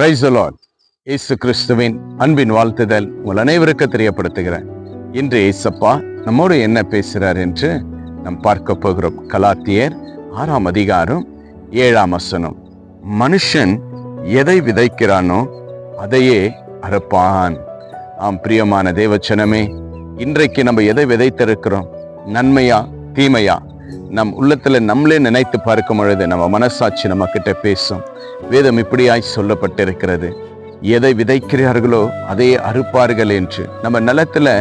ரைசலான் இயேசு கிறிஸ்துவின் அன்பின் வாழ்த்துதல் உங்கள் அனைவருக்கு தெரியப்படுத்துகிறேன். இன்று இயேசப்பா நம்மோடு என்ன பேசுகிறார் என்று நாம் பார்க்க போகிறோம். கலாத்தியர் ஆறாம் அதிகாரம் ஏழாம் வசனம். மனுஷன் எதை விதைக்கிறானோ அதையே அறுப்பான். ஆம் பிரியமான தேவச்சனமே இன்றைக்கு நம்ம எதை விதைத்திருக்கிறோம்? நன்மையா தீமையா? நம் உள்ளத்துல நம்மளே நினைத்து பார்க்கும் பொழுது நம்ம மனசாட்சி நம்ம கிட்ட பேசும். வேதம் இப்படியாய் சொல்லப்பட்டிருக்கிறது. எதை விதைக்கிறார்களோ அதை அறுப்பார்கள் என்று. நம்ம நிலத்தில்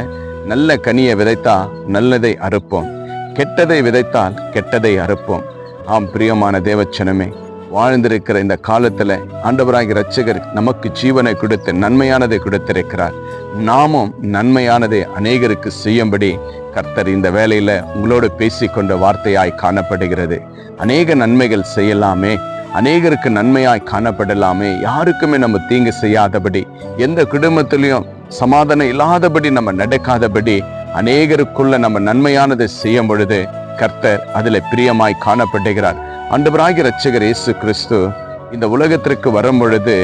நல்ல கனியை விதைத்தா நல்லதை அறுப்போம். கெட்டதை விதைத்தால் கெட்டதை அறுப்போம். ஆம் பிரியமான தேவச்சனமே வாழ்ந்திருக்கிற இந்த காலத்துல ஆண்டவராகி ரட்சகர் நமக்கு ஜீவனை கொடுத்து நன்மையானதை கொடுத்திருக்கிறார். நாமும் நன்மையானதை அநேகருக்கு செய்யும்படி கர்த்தர் இந்த வேலையில் உங்களோடு பேசிக்கொண்ட வார்த்தையாய் காணப்படுகிறது. அநேக நன்மைகள் செய்யலாமே. அநேகருக்கு நன்மையாய் காணப்படலாமே. யாருக்குமே நம்ம தீங்கு செய்யாதபடி எந்த குடும்பத்திலையும் சமாதானம் இல்லாதபடி நம்ம நடக்காதபடி அநேகருக்குள்ள நம்ம நன்மையானதை செய்யும் பொழுது கர்த்தர் அதில் பிரியமாய் காணப்படுகிறார். ஆண்டவராகிய ரட்சகர் இயேசு கிறிஸ்து இந்த உலகத்திற்கு வரும் பொழுது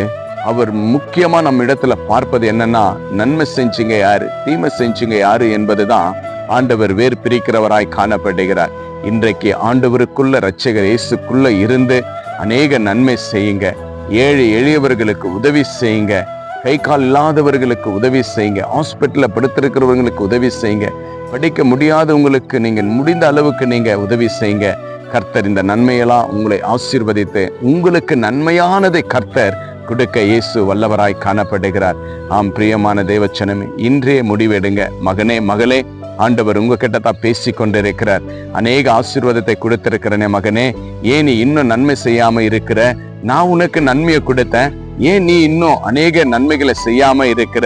அவர் முக்கியமா நம்ம இடத்துல பார்ப்பது என்னன்னா நன்மை செஞ்சுங்க யாரு? தீமை செஞ்சுங்க யாரு என்பதுதான் ஆண்டவர் வேறு பிரிக்கிறவராய் காணப்படுகிறார். இன்றைக்கு ஆண்டவருக்குள்ள ரட்சகர் இயேசுக்குள்ள இருந்து அநேக நன்மை செய்யுங்க. ஏழை எளியவர்களுக்கு உதவி செய்யுங்க. கை கால் இல்லாதவர்களுக்கு உதவி செய்யுங்க. ஹாஸ்பிட்டலில் படுத்திருக்கிறவங்களுக்கு உதவி செய்யுங்க. படிக்க முடியாதவங்களுக்கு நீங்கள் முடிந்த அளவுக்கு நீங்கள் உதவி செய்யுங்க. கர்த்தர் இந்த நன்மையெல்லாம் உங்களை ஆசீர்வதித்து உங்களுக்கு நன்மையானதை கர்த்தர் கொடுக்க இயேசு வல்லவராய் காணப்படுகிறார். ஆம் பிரியமான தேவச்சனமே இன்றே முடிவெடுங்க. மகனே மகளே ஆண்டவர் உங்ககிட்ட தான் பேசி கொண்டிருக்கிறார் அநேக ஆசீர்வாதத்தை கொடுத்திருக்கிறனே மகனே ஏன் நீ இன்னும் நன்மை செய்யாம இருக்கிற? நான் உனக்கு நன்மையை கொடுத்தேன். ஏன் நீ இன்னும் அநேக நன்மைகளை செய்யாம இருக்கிற?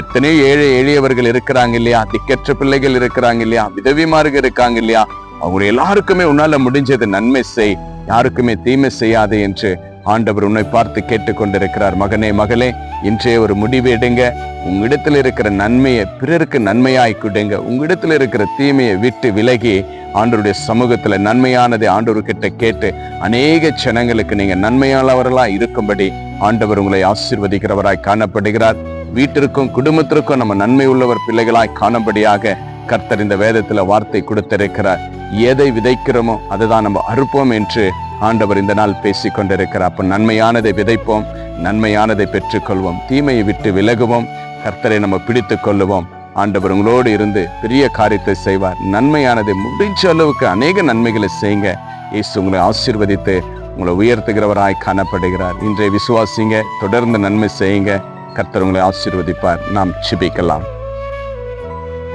எத்தனையோ ஏழை எளியவர்கள் இருக்கிறாங்க இல்லையா? திக்கற்ற பிள்ளைகள் இருக்கிறாங்க இல்லையா? விதவிமார்கள் இருக்காங்க இல்லையா? அவங்க எல்லாருக்குமே உன்னால முடிஞ்சது நன்மை செய். யாருக்குமே தீமை செய்யாதே என்று ஆண்டவர் உன்னை பார்த்து கேட்டுக்கொண்டிருக்கிறார். மகனே மகளே இன்றைய ஒரு முடிவு எடுங்க. உங்களிடத்தில் இருக்கிற நன்மையை பிறருக்கு நன்மையாய் கொடுங்க. உங்களிடத்தில் இருக்கிற தீமையை விட்டு விலகி ஆண்டவருடைய சமூகத்தில் நன்மையானதை ஆண்டவர்கிட்ட கேட்டு அநேக ஜனங்களுக்கு நீங்க நன்மையானவர்களாக இருக்கும்படி ஆண்டவர் உங்களை ஆசீர்வதிக்கிறவராய் காணப்படுகிறார். வீட்டிற்கும் குடும்பத்திற்கும் நம்ம நன்மை உள்ளவர் பிள்ளைகளாய் காணும்படியாக கர்த்தர் இந்த வேதத்தில் வார்த்தை கொடுத்திருக்கிறார். எதை விதைக்கிறோமோ அதுதான் நம்ம அறுப்போம் என்று ஆண்டவர் இந்த நாள் பேசி கொண்டிருக்கிறார் அப்போ நன்மையானதை விதைப்போம் நன்மையானதை பெற்றுக்கொள்வோம் தீமையை விட்டு விலகுவோம் கர்த்தரை நம்ம பிடித்து கொள்ளுவோம். ஆண்டவர் உங்களோடு இருந்து பெரிய காரியத்தை செய்வார். நன்மையானதை முடிஞ்ச அளவுக்கு அநேக நன்மைகளை செய்யுங்க. இயேசு உங்களை ஆசீர்வதித்து உங்களை உயர்த்துகிறவராய் காணப்படுகிறார். இன்றைய விசுவாசிங்க தொடர்ந்து நன்மை செய்யுங்க. கர்த்தர் உங்களை ஆசீர்வதிப்பார். நாம் சிபிக்கலாம்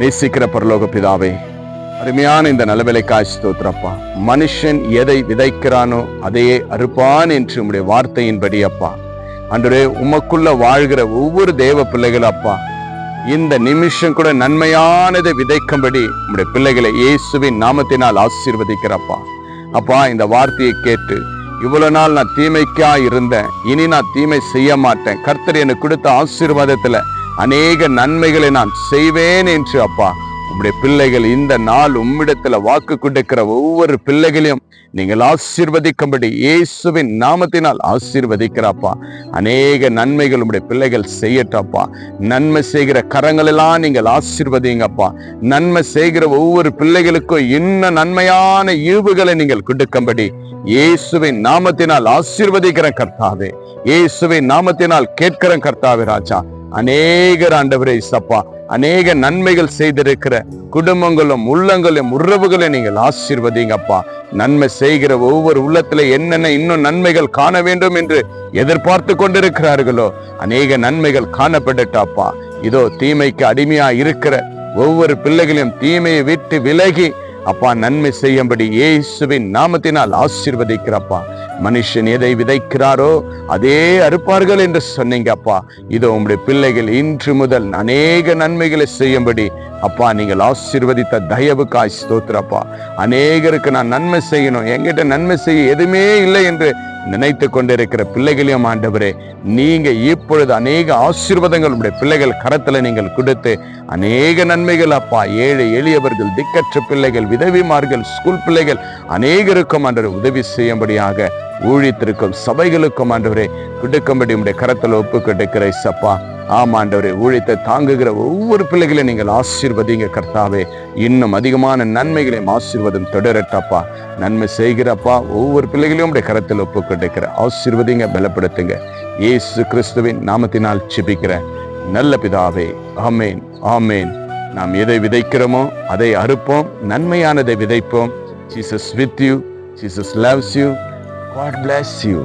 நேசிக்கிற பரலோக பிதாவே அருமையான இந்த நலவிலைக்காய் ஸ்தோத்திரப்பா. மனுஷன் எதை விதைக்கிறானோ அதையே அறுப்பான் என்று உங்களுடைய வார்த்தையின்படி அப்பா. அன்றே உமக்குள்ள வாழ்கிற ஒவ்வொரு தேவ பிள்ளைகள் அப்பா. இந்த நிமிஷம் கூட நன்மையானதை விதைக்கும்படி உங்களுடைய பிள்ளைகளை இயேசுவின் நாமத்தினால் ஆசீர்வதிக்கிறப்பா. அப்பா இந்த வார்த்தையை கேட்டு இவ்வளவு நாள் நான் தீமைக்கா இருந்தேன். இனி நான் தீமை செய்ய மாட்டேன். கர்த்தர் எனக்கு கொடுத்த ஆசீர்வாதத்துல அநேக நன்மைகளை நான் செய்வேன் என்று அப்பா. உம்முடைய பிள்ளைகள் இந்த நாள் உம்மிடத்துல வாக்கு கொடுக்கிற ஒவ்வொரு பிள்ளைகளையும் நீங்கள் ஆசீர்வதிக்கும்படி இயேசுவின் நாமத்தினால் ஆசீர்வதிக்கிறாப்பா. அநேக நன்மைகள் உடைய பிள்ளைகள் செய்யட்டாப்பா. நன்மை செய்கிற கரங்களெல்லாம் நீங்கள் ஆசீர்வதிங்கப்பா. நன்மை செய்கிற ஒவ்வொரு பிள்ளைகளுக்கும் இன்னும் நன்மையான ஈவுகளை நீங்கள் கொடுக்கும்படி இயேசுவின் நாமத்தினால் ஆசீர்வதிக்கிற கர்த்தாவே. இயேசுவின் நாமத்தினால் கேட்கிற கர்த்தாவே ராஜா. அநேகர் ஆண்டவரே சப்பா அநேக நன்மைகள் செய்திருக்கிற குடும்பங்களும் உள்ளங்களும் உறவுகளை நீங்கள் ஆசீர்வதிங்கப்பா. நன்மை செய்கிற ஒவ்வொரு உள்ளத்துல என்னென்ன இன்னும் நன்மைகள் காண வேண்டும் என்று எதிர்பார்த்து கொண்டிருக்கிறார்களோ அநேக நன்மைகள் காணப்படட்டாப்பா. இதோ தீமைக்கு அடிமையா இருக்கிற ஒவ்வொரு பிள்ளைகளையும் தீமையை விட்டு விலகி அப்பா நன்மை செய்யும்படி இயேசுவின் நாமத்தினால் ஆசிர்வதிக்கிறப்பா. மனுஷன் எதை விதைக்கிறாரோ அதே அறுப்பார்கள் என்று சொன்னீங்க அப்பா. இதோ உங்களுடைய பிள்ளைகள் இன்று முதல் அநேக நன்மைகளை செய்யும்படி. அப்பா நீங்கள் ஆசீர்வதித்த தயவுக்காய் ஸ்தோத்திரப்பா. அநேகருக்கு நான் நன்மை செய்யணும். என்கிட்ட நன்மை செய்ய எதுவுமே இல்லை என்று நினைத்து கொண்டிருக்கிற பிள்ளைகளையும் ஆண்டவரே நீங்க இப்பொழுது அநேக ஆசீர்வாதங்கள் உடைய பிள்ளைகள் கரத்துல நீங்கள் கொடுத்து அநேக நன்மைகள் அப்பா ஏழை எளியவர்கள் திக்கற்ற பிள்ளைகள் விதவிமார்கள் ஸ்கூல் பிள்ளைகள் அநேகருக்கும் ஆண்டவர் உதவி செய்யும்படியாக ஊழித்திருக்கும் சபைகளுக்கும் ஆண்டவரே கொடுக்கும்படி உடைய கரத்தில் ஒப்பு கொடுக்கிற சப்பா ஆமாண்டவரே ஊழியத்தை தாங்குகிற ஒவ்வொரு பிள்ளைகளையும் நீங்கள் ஆசீர்வதிங்க கர்த்தாவே. இன்னும் அதிகமான நன்மைகளையும் ஆசீர்வதம் தொடரட்டப்பா. நன்மை செய்கிறப்பா ஒவ்வொரு பிள்ளைகளையும் உடைய கரத்தில் ஒப்பு கிடைக்கிற ஆசீர்வதிங்க பலப்படுத்துங்க. இயேசு கிறிஸ்துவின் நாமத்தினால் சிபிக்கிற நல்ல பிதாவே ஆமேன் ஆமேன். நாம் எதை விதைக்கிறோமோ அதை அறுப்போம். நன்மையானதை விதைப்போம். Jesus with you Jesus loves you God bless you